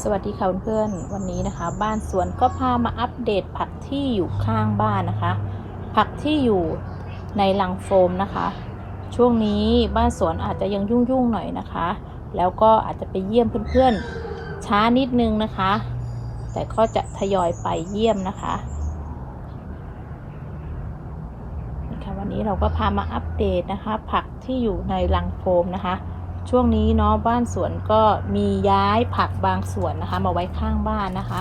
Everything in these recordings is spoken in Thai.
สวัสดีค่ะเพื่อนๆวันนี้นะคะ บ้านสวนก็พามาอัปเดตผักที่อยู่ข้างบ้านนะคะ ผักที่อยู่ในลังโฟมนะคะ ช่วงนี้บ้านสวนอาจจะยังยุ่งๆหน่อยนะคะ แล้วก็อาจจะไปเยี่ยมเพื่อนๆช้านิดนึงนะคะ แต่ก็จะทยอยไปเยี่ยมนะคะนี่ค่ะวันนี้เราก็พามาอัปเดตนะคะ ผักที่อยู่ในลังโฟมนะคะ ช่วงนี้เนาะบ้านสวนก็มีย้ายผักบางส่วนนะคะ มาไว้ข้างบ้านนะคะ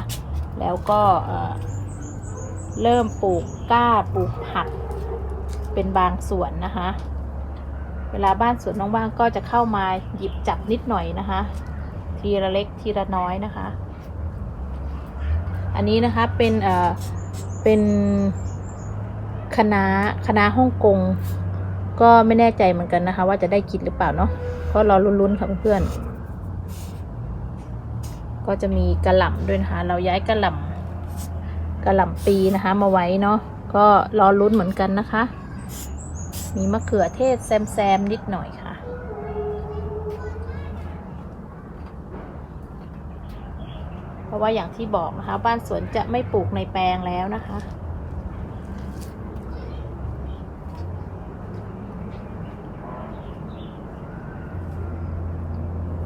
แล้วก็เริ่มปลูกก้าปลูกผักเป็นบางส่วนนะคะ เวลาบ้านสวนว่างๆก็จะเข้ามาหยิบจับนิดหน่อยนะคะ ทีละเล็กทีละน้อยนะคะ อันนี้นะคะเป็นเอ่อเป็นคณะคณะฮ่องกงก็ไม่แน่ใจเหมือนกันนะคะ ว่าจะได้กินหรือเปล่าเนาะ ก็รอลุ้นๆค่ะเพื่อนๆก็จะมีกระหล่ำด้วยนะคะ เราย้ายกระหล่ำกระหล่ำปีนะคะ มาไว้เนาะก็รอลุ้นเหมือนกันนะคะ มีมะเขือเทศแซมๆนิดหน่อยค่ะเพราะว่าอย่างที่บอกนะคะ บ้านสวนจะไม่ปลูกในแปลงแล้วนะคะ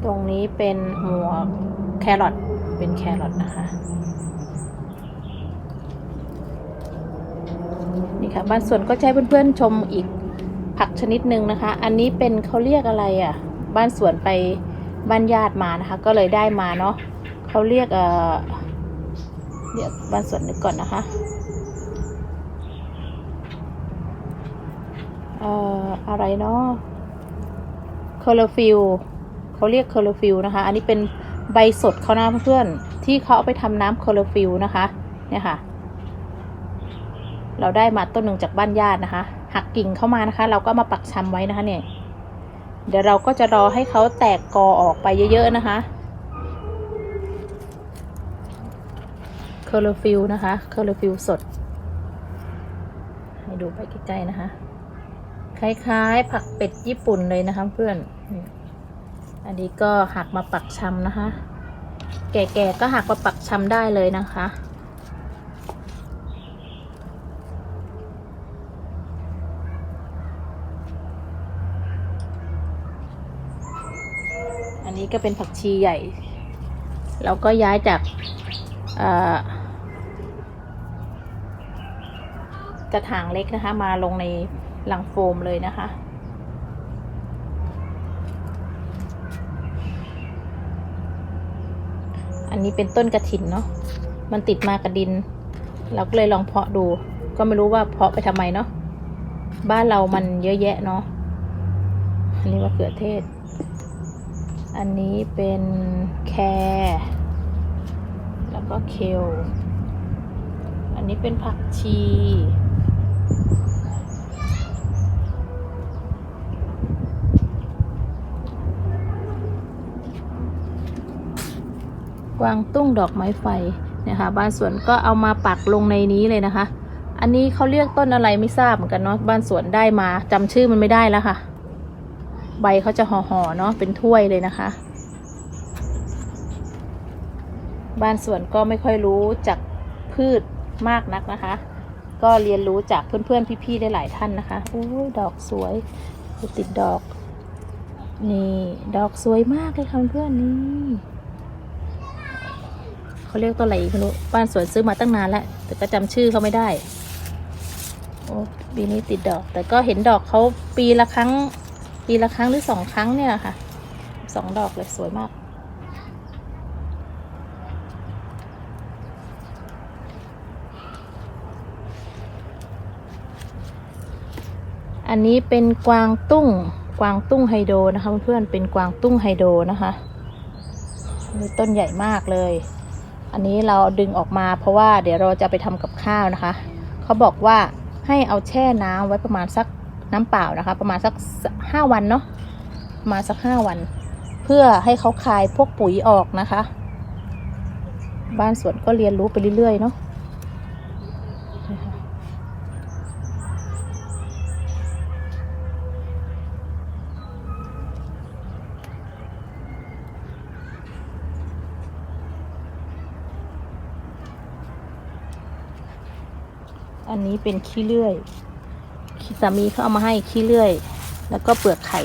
ตรง นี้เป็นหัวแครอทเป็นแครอทนะคะนี่ค่ะบ้านสวนก็ใช้เพื่อนๆชมอีกผักชนิดหนึ่งนะคะ อันนี้เป็นเขาเรียกอะไรอะ่ะ บ้านสวนไปบ้านญาติมานะคะ ก็เลยได้มาเนาะเขาเรียกเอ่อเรียกบ้านสวนนึกก่อนนะคะเอ่ออะไรเนาะคอร์ฟิล เขาเรียกเคอร์ฟิลนะคะ อันนี้เป็นใบสดเขานะเพื่อนๆที่เขาเอาไปทำน้ำเคอร์ฟิลนะคะ เนี่ยค่ะ เราได้มาต้นหนึ่งจากบ้านญาตินะคะ หักกิ่งเข้ามานะคะ เราก็มาปักชำไว้นะคะเนี่ย เดี๋ยวเราก็จะรอให้เขาแตกกอออกไปเยอะๆนะคะคอร์ฟิลนะคะคอร์ฟิลสด ให้ดูไปใกล้ๆนะคะ คล้ายๆ ผักเป็ดญี่ปุ่นเลยนะคะเพื่อนนี่ อันนี้ก็หักมาปักชำนะคะ แก่ๆก็หักมาปักชำได้เลยนะคะ อันนี้ก็เป็นผักชีใหญ่ เราก็ย้ายจากกระถางเล็กนะคะ มาลงในลังโฟมเลยนะคะ อันนี้เป็นต้นกระถินเนาะ มันติดมากับดิน เราก็เลยลองเพาะดู ก็ไม่รู้ว่าเพาะไปทำไมเนาะ บ้านเรามันเยอะแยะเนาะ อันนี้มะเขือเทศ อันนี้เป็นแครแล้วก็เคล อันนี้เป็นผักชี กวางตุ้งดอกไม้ไฟนะคะบ้านสวนก็เอามาปักลงในนี้เลยนะคะ อันนี้เขาเรียกต้นอะไรไม่ทราบเหมือนกันเนาะบ้านสวนได้มาจำชื่อมันไม่ได้แล้วค่ะ ใบเขาจะห่อๆเนาะเป็นถ้วยเลยนะคะ บ้านสวนก็ไม่ค่อยรู้จักพืชมากนักนะคะ ก็เรียนรู้จากเพื่อนๆพี่ๆได้หลายท่านนะคะโอ้ยดอกสวยติดดอก นี่ ดอกสวยมากเลยค่ะเพื่อนนี่ เขาเรียกตัวอะไรอีกไม่รู้บ้านสวนซื้อมาตั้งนานแล้ว แต่ก็จำชื่อเขาไม่ได้ โอ้ปีนี้ติดดอก แต่ก็เห็นดอกเขาปีละครั้ง ปีละครั้งหรือสองครั้งเนี่ยค่ะสองดอกเลยสวยมาก อันนี้เป็นกวางตุ้ง กวางตุ้งไฮโดรนะคะเพื่อนๆเป็นกวางตุ้งไฮโดรนะคะนี่ต้นใหญ่มากเลย อันนี้เราดึงออกมาเพราะว่าเดี๋ยวเราจะไปทำกับข้าวนะคะ เขาบอกว่าให้เอาแช่น้ำไว้ประมาณสักน้ำเปล่านะคะ ประมาณสักห้าวันเนาะมาสักห้าวัน เพื่อให้เขาคายพวกปุ๋ยออกนะคะ บ้านสวนก็เรียนรู้ไปเรื่อยๆเนาะ นี้เป็นขี้เลื่อยสามีเขาเอามาให้ขี้เลื่อย แล้วก็เปลือกไข่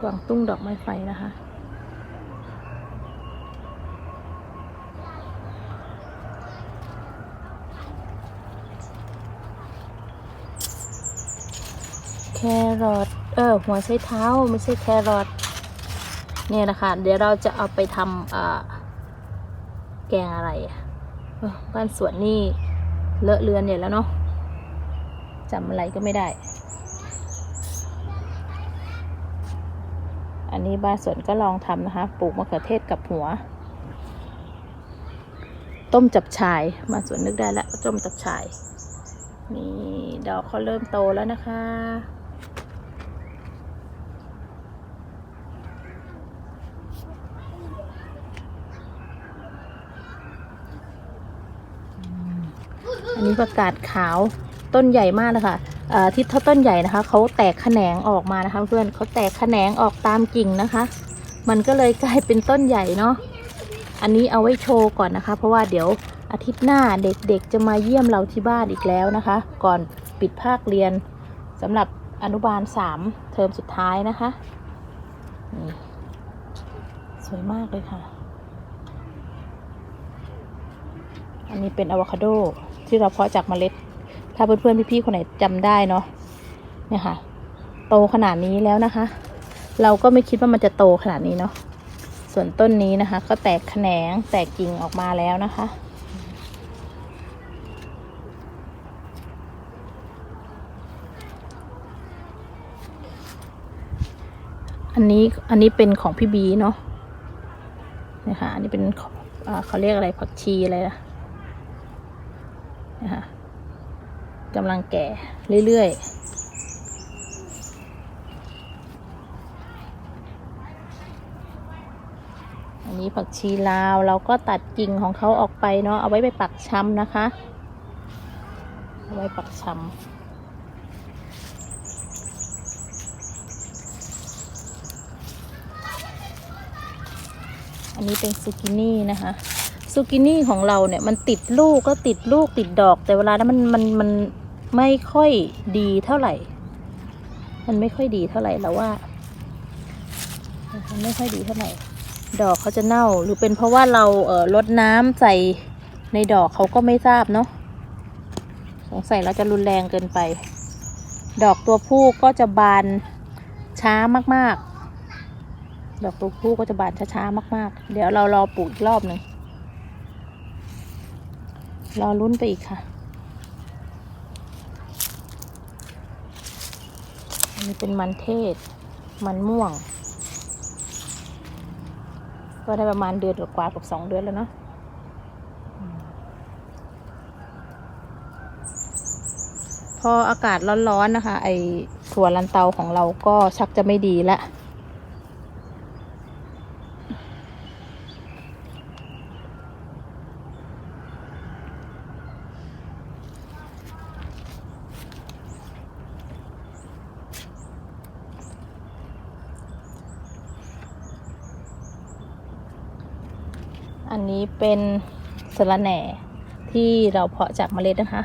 กวางตุ้งดอกไม้ไฟนะคะแครอท ออหัวไชเท้าไม่ใช่แครอทเนี่ยนะคะเดี๋ยวเราจะเอาไปทำแกงอะไรบ้านสวนนี่เลอะเลือนเนี่ยแล้วเนาะจำอะไรก็ไม่ได้ อันนี้บ้านสวนก็ลองทำนะคะปลูกมะเขือเทศกับหัว ต้มจับฉ่ายมานสวนนึกได้แล้วต้มจับฉ่ายนี่ดอกเขาเริ่มโตแล้วนะคะ อันนี้ประกาศขาวต้นใหญ่มากเลยค่ะเอ่อที่ถ้าต้นใหญ่นะคะเขาแตกแขนงออกมานะคะ เพื่อนเขาแตกแขนงออกตามกิ่งนะคะ มันก็เลยกลายเป็นต้นใหญ่เนาะอันนี้เอาไว้โชว์ก่อนนะคะ เพราะว่าเดี๋ยวอาทิตย์หน้าเด็กๆจะมาเยี่ยมเราที่บ้านอีกแล้วนะคะ ก่อนปิดภาคเรียนสำหรับอนุบาลสามเทอมสุดท้ายนะคะนี่สวยมากเลยค่ะ อันนี้เป็นอะโวคาโด ที่เราเพาะจากเมล็ด ถ้าเพื่อนๆพี่ๆคนไหนจำได้เนาะเนี่ยค่ะ โตขนาดนี้แล้วนะคะ เราก็ไม่คิดว่ามันจะโตขนาดนี้เนาะส่วนต้นนี้นะคะ ก็แตกแขนงแตกกิ่งออกมาแล้วนะคะอันนี้อันนี้เป็นของพี่บีเนาะนะคะอันนี้เป็นเขาเรียกอะไรผักชีอะไรนะ นะคะกำลังแก่เรื่อยๆอันนี้ผักชีลาวเราก็ตัดกิ่งของเขาออกไปเนาะเอาไว้ไปปักชำนะคะเอาไว้ปักชำอันนี้เป็นซูกินี่นะคะ ซูกินี่ของเราเนี่ยมันติดลูกก็ติดลูกติดดอก แต่เวลานั้นมันมันมันไม่ค่อยดีเท่าไหร่ มันไม่ค่อยดีเท่าไหร่แล้วว่ามันไม่ค่อยดีเท่าไหร่ ดอกเขาจะเน่า หรือเป็นเพราะว่าเราเออลดน้ำใส่ในดอกเขาก็ไม่ทราบเนาะสงสัยเราจะรุนแรงเกินไป ดอกตัวผู้ก็จะบานช้ามากๆ ดอกตัวผู้ก็จะบานช้าๆมาก ๆ เดี๋ยวเรารอปลูกอีกรอบหนึ่ง รอลุ้นไปอีกค่ะอันนี้เป็นมันเทศ มันม่วง ก็ได้ประมาณเดือนกว่ากับสองเดือนแล้วเนาะพออากาศร้อนๆนะคะ ไอถั่วลันเตาของเราก็ชักจะไม่ดีละ นนี้เป็นสะระแหน่ที่เราเพาะจากเมล็ดนะคะ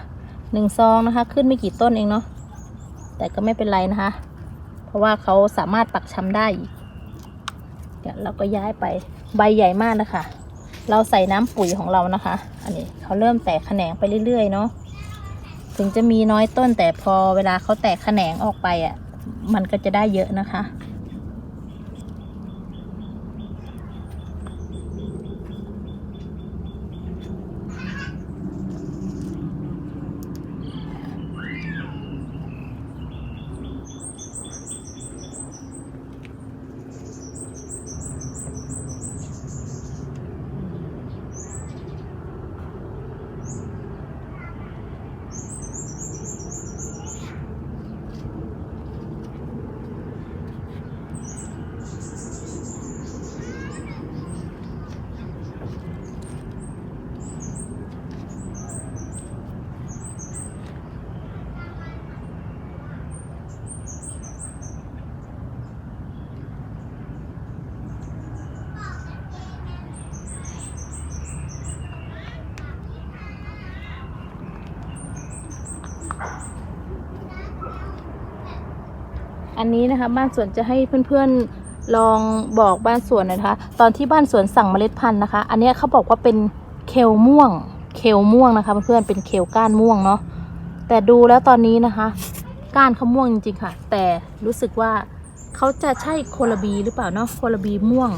หนึ่งซองนะคะ ขึ้นไม่กี่ต้นเองเนาะแต่ก็ไม่เป็นไรนะคะ เพราะว่าเขาสามารถปักชำได้อีกเดี๋ยวเราก็ย้ายไปใบใหญ่มากนะคะ เราใส่น้ำปุ๋ยของเรานะคะ อันนี้เขาเริ่มแตกแขนงไปเรื่อยๆเนาะถึงจะมีน้อยต้นแต่พอเวลาเขาแตกแขนงออกไปอะ่ะมันก็จะได้เยอะนะคะ นนี้นะคะ บ้านสวนจะให้เพื่อนๆลองบอกบ้านสวนนะคะ ตอนที่บ้านสวนสั่งเมล็ดพันธุ์นะคะ อันนี้เขาบอกว่าเป็นเคลม่วง เคลม่วงนะคะเพื่อนๆเป็นเคลก้านม่วงเนาะแต่ดูแล้วตอนนี้นะคะ ก้านเขาม่วงจริงๆค่ะ แต่รู้สึกว่าเขาจะใช่โคลาบีหรือเปล่าเนาะโคลาบีม่วง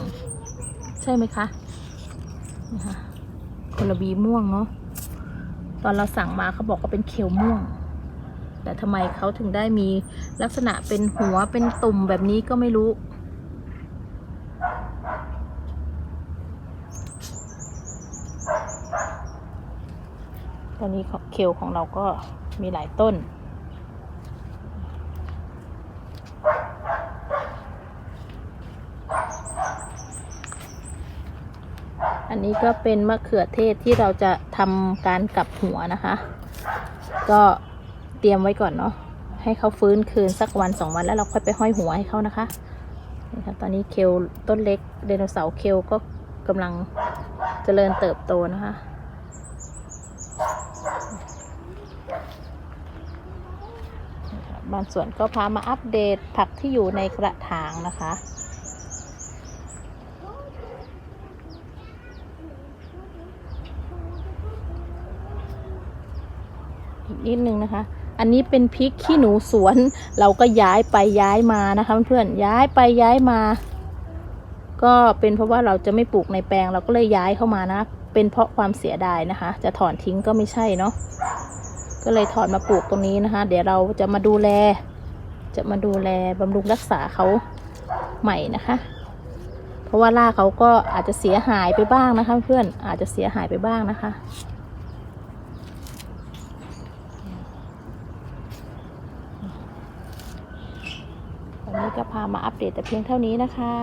ใช่ไหมคะนี่ค่ะโคลาบีม่วงเนาะตอนเราสั่งมาเขาบอกว่าเป็นเคลม่วง แต่ทำไมเขาถึงได้มีลักษณะเป็นหัวเป็นตุ่มแบบนี้ก็ไม่รู้ ตอนนี้เคลของเราก็มีหลายต้นอันนี้ก็เป็นมะเขือเทศที่เราจะทำการกลับหัวนะคะ ก็ เตรียมไว้ก่อนเนาะให้เขาฟื้นคืนสักวันสองวันแล้วเราค่อยไปห้อยหัวให้เขานะคะนี่ค่ะตอนนี้เคลต้นเล็กไดโนเสาร์เคลก็กำลังเจริญเติบโตนะคะบางส่วนก็พามาอัปเดตผักที่อยู่ในกระถางนะคะ อีกนิดนึงนะคะ อันนี้เป็นพริกขี้หนูสวน เราก็ย้ายไปย้ายมานะคะเพื่อนๆย้ายไปย้ายมา ก็เป็นเพราะว่าเราจะไม่ปลูกในแปลงเราก็เลยย้ายเข้ามานะ เป็นเพราะความเสียดายนะคะ จะถอนทิ้งก็ไม่ใช่เนาะก็เลยถอนมาปลูกตรงนี้นะคะ เดี๋ยวเราจะมาดูแล จะมาดูแลบำรุงรักษาเขาใหม่นะคะ เพราะว่ารากเขาก็อาจจะเสียหายไปบ้างนะคะ เพื่อนอาจจะเสียหายไปบ้างนะคะ วันนี้ ก็พามาอัปเดตแต่เพียงเท่านี้นะคะ